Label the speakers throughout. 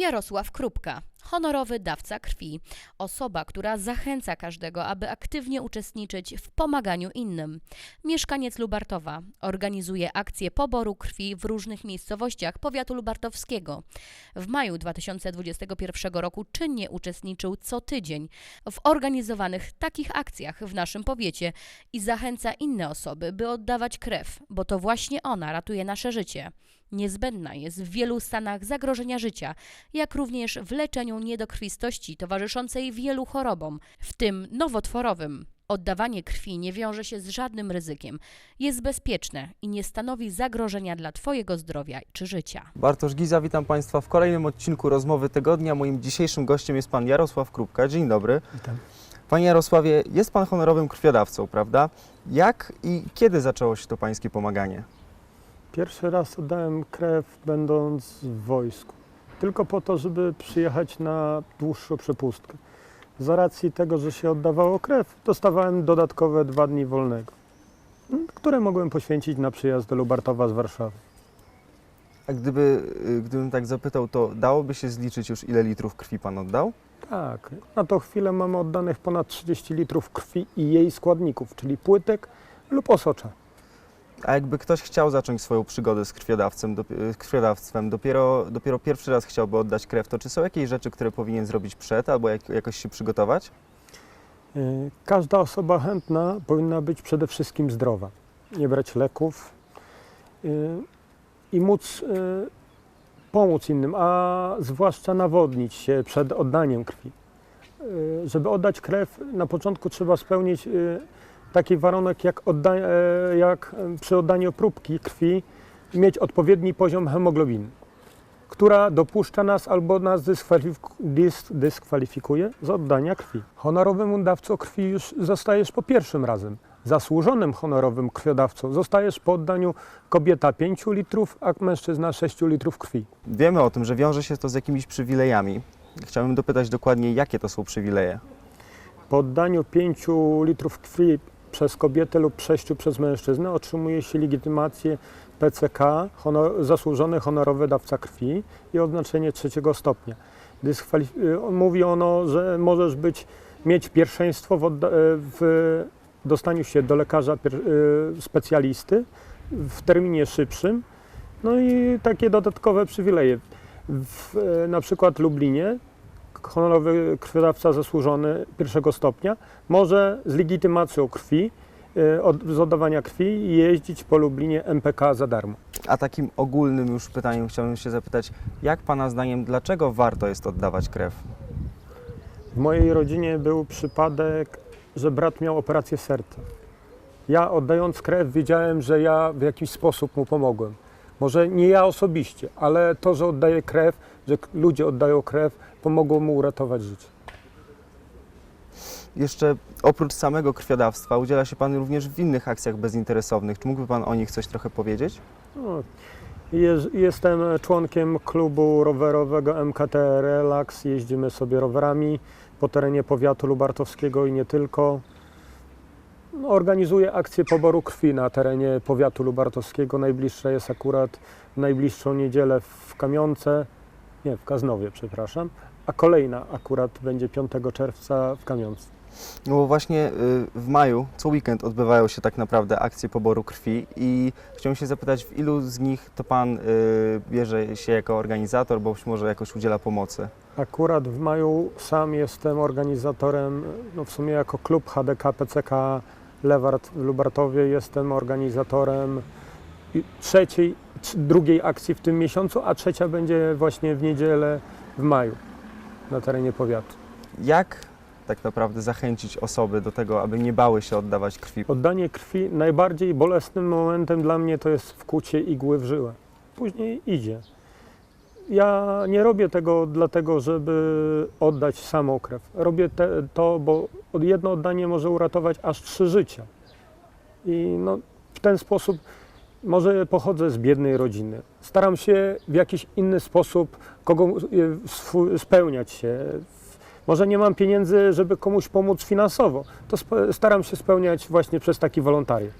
Speaker 1: Jarosław Krupka, honorowy dawca krwi, osoba, która zachęca każdego, aby aktywnie uczestniczyć w pomaganiu innym. Mieszkaniec Lubartowa organizuje akcje poboru krwi w różnych miejscowościach powiatu lubartowskiego. W maju 2021 roku czynnie uczestniczył co tydzień w organizowanych takich akcjach w naszym powiecie i zachęca inne osoby, by oddawać krew, bo to właśnie ona ratuje nasze życie. Niezbędna jest w wielu stanach zagrożenia życia, jak również w leczeniu niedokrwistości towarzyszącej wielu chorobom, w tym nowotworowym. Oddawanie krwi nie wiąże się z żadnym ryzykiem, jest bezpieczne i nie stanowi zagrożenia dla Twojego zdrowia czy życia.
Speaker 2: Bartosz Giza, witam Państwa w kolejnym odcinku Rozmowy Tygodnia. Moim dzisiejszym gościem jest Pan Jarosław Krupka. Dzień dobry.
Speaker 3: Witam.
Speaker 2: Panie Jarosławie, jest Pan honorowym krwiodawcą, prawda? Jak i kiedy zaczęło się to Pańskie pomaganie?
Speaker 3: Pierwszy raz oddałem krew będąc w wojsku. Tylko po to, żeby przyjechać na dłuższą przepustkę. Z racji tego, że się oddawało krew, dostawałem dodatkowe dwa dni wolnego, które mogłem poświęcić na przyjazd do Lubartowa z Warszawy.
Speaker 2: A gdyby, y, gdybym tak zapytał, to dałoby się zliczyć już ile litrów krwi Pan oddał?
Speaker 3: Tak, na tą chwilę mamy oddanych ponad 30 litrów krwi i jej składników, czyli płytek lub osocza.
Speaker 2: A jakby ktoś chciał zacząć swoją przygodę z krwiodawcem, y, krwiodawstwem, dopiero, dopiero pierwszy raz chciałby oddać krew, to czy są jakieś rzeczy, które powinien zrobić przed albo jak, jakoś się przygotować?
Speaker 3: Y, Każda osoba chętna powinna być przede wszystkim zdrowa, nie brać leków y, i móc pomóc innym, a zwłaszcza nawodnić się przed oddaniem krwi. Żeby oddać krew, na początku trzeba spełnić taki warunek, jak, odda- e, jak e, przy oddaniu próbki krwi mieć odpowiedni poziom hemoglobiny, która dopuszcza nas albo nas dyskwalifik- dys- dyskwalifikuje z oddania krwi. Honorowym dawcą krwi już zostajesz po pierwszym razem. Zasłużonym honorowym krwiodawcą zostajesz po oddaniu kobieta 5 litrów, a mężczyzna 6 litrów krwi.
Speaker 2: Wiemy o tym, że wiąże się to z jakimiś przywilejami. Chciałbym dopytać dokładnie, jakie to są przywileje.
Speaker 3: Po oddaniu 5 litrów krwi przez kobietę lub 6 przez mężczyznę otrzymuje się legitymację PCK, honor, zasłużony honorowy dawca krwi i oznaczenie trzeciego stopnia. Y, mówi ono, że możesz być, mieć pierwszeństwo w, e, w dostaniu się do lekarza pier- y, specjalisty w terminie szybszym. No i takie dodatkowe przywileje. W, na przykład Lublinie honorowy krwiodawca zasłużony pierwszego stopnia może z legitymacją krwi, y, od, z oddawania krwi jeździć po Lublinie MPK za darmo.
Speaker 2: A takim ogólnym już pytaniem chciałbym się zapytać, jak Pana zdaniem, dlaczego warto jest oddawać krew?
Speaker 3: W mojej rodzinie był przypadek, że brat miał operację serca. Ja oddając krew wiedziałem, że ja w jakiś sposób mu pomogłem. Może nie ja osobiście, ale to, że oddaję krew, że ludzie oddają krew, pomogło mu uratować życie.
Speaker 2: Jeszcze oprócz samego krwiodawstwa udziela się Pan również w innych akcjach bezinteresownych. Czy mógłby Pan o nich coś trochę powiedzieć?
Speaker 3: No, jeż- Jestem członkiem klubu rowerowego MKT Relax. Jeździmy sobie rowerami po terenie powiatu lubartowskiego i nie tylko. Organizuję akcję poboru krwi na terenie powiatu lubartowskiego. Najbliższa jest akurat najbliższą niedzielę w Kamionce, nie, w Kaznowie, przepraszam, a kolejna akurat będzie 5 czerwca w Kamionce.
Speaker 2: No bo właśnie y, w maju, co weekend odbywają się tak naprawdę akcje poboru krwi i chciałbym się zapytać, w ilu z nich to Pan y, bierze się jako organizator, bo być może jakoś udziela pomocy?
Speaker 3: Akurat w maju sam jestem organizatorem, no w sumie jako klub HDK PCK Lewart w Lubartowie jestem organizatorem trzeciej, trz- drugiej akcji w tym miesiącu, a trzecia będzie właśnie w niedzielę w maju na terenie powiatu.
Speaker 2: Jak tak naprawdę zachęcić osoby do tego, aby nie bały się oddawać krwi?
Speaker 3: Oddanie krwi najbardziej bolesnym momentem dla mnie to jest wkucie igły w żyłę. Później idzie. Ja nie robię tego dlatego, żeby oddać samą krew. Robię te, to, bo jedno oddanie może uratować aż trzy życia. I no, w ten sposób może pochodzę z biednej rodziny. Staram się w jakiś inny sposób kogo, e, spełniać się. Może nie mam pieniędzy, żeby komuś pomóc finansowo. To staram się spełniać właśnie przez taki wolontariat.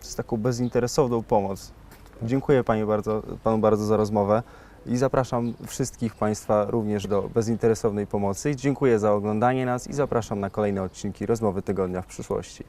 Speaker 2: Z taką bezinteresowną pomoc. Dziękuję Panie bardzo, Panu bardzo za rozmowę. I zapraszam wszystkich Państwa również do bezinteresownej pomocy. Dziękuję za oglądanie nas i zapraszam na kolejne odcinki Rozmowy Tygodnia w przyszłości.